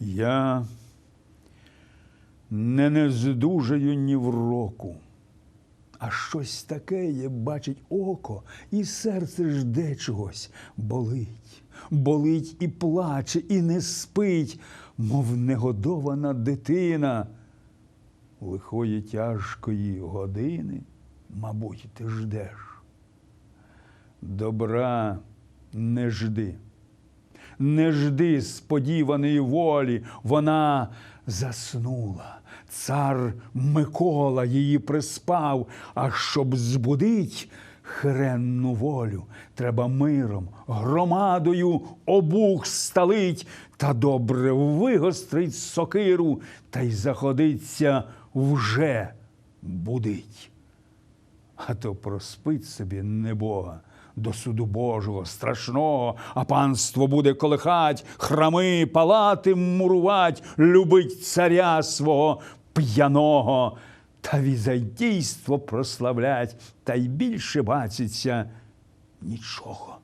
Я не нездужаю ні в року, а щось таке є, бачить око, і серце жде чогось, болить, болить і плаче, і не спить, мов негодована дитина. Лихої тяжкої години, мабуть, ти ждеш. Добра не жди. Не жди сподіваної волі, вона заснула. Цар Микола її приспав, а щоб збудить хренну волю, треба миром, громадою обух сталить та добре вигострить сокиру, та й заходиться вже будить а то проспить собі небога до суду Божого страшного, а панство буде колихать, храми, палати мурувать, любить царя свого п'яного, та візайдійство прославлять, та й більше бачиться нічого.